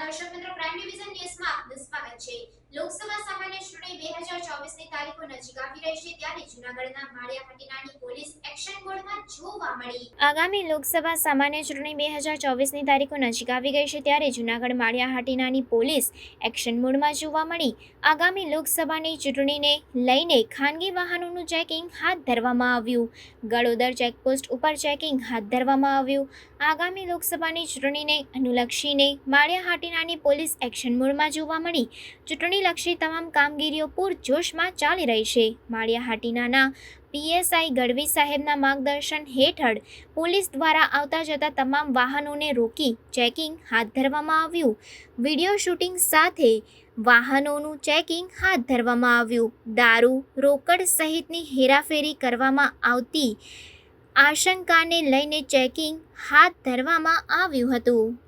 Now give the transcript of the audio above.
દર્શક મિત્રો prime division ન્યૂઝમાં સ્વાગત છે. લોકસભા સામાન્ય ચૂંટણી 2024 ની તારીખો નજીક આવી રહી છે, ત્યારે જૂનાગઢના માળિયા હટીનાની પોલીસ આગામી લોકસભા સામાન્ય ચૂંટણી બે હજાર ચોવીસની તારીખો નજીક આવી ગઈ છે ત્યારે જૂનાગઢ માળિયા હાટીનાની પોલીસ એક્શન મોડમાં જોવા મળી. આગામી લોકસભાની ચૂંટણીને લઈને ખાનગી વાહનોનું ચેકિંગ હાથ ધરવામાં આવ્યું. ગળોદર ચેકપોસ્ટ ઉપર ચેકિંગ હાથ ધરવામાં આવ્યું. આગામી લોકસભાની ચૂંટણીને અનુલક્ષીને માળિયા હાટીનાની પોલીસ એક્શન મોડમાં જોવા મળી. ચૂંટણીલક્ષી તમામ કામગીરીઓ પૂરજોશમાં ચાલી રહી છે. માળિયા હાટીનાના પીએસઆઈ ગઢવી સાહેબના માર્ગદર્શન હેઠળ પોલીસ દ્વારા આવતા જતા તમામ વાહનોને રોકી ચેકિંગ હાથ ધરવામાં આવ્યું. વીડિયો શૂટિંગ સાથે વાહનોનું ચેકિંગ હાથ ધરવામાં આવ્યું. દારૂ, રોકડ સહિતની હેરાફેરી કરવામાં આવતી આશંકાને લઈને ચેકિંગ હાથ ધરવામાં આવ્યું હતું.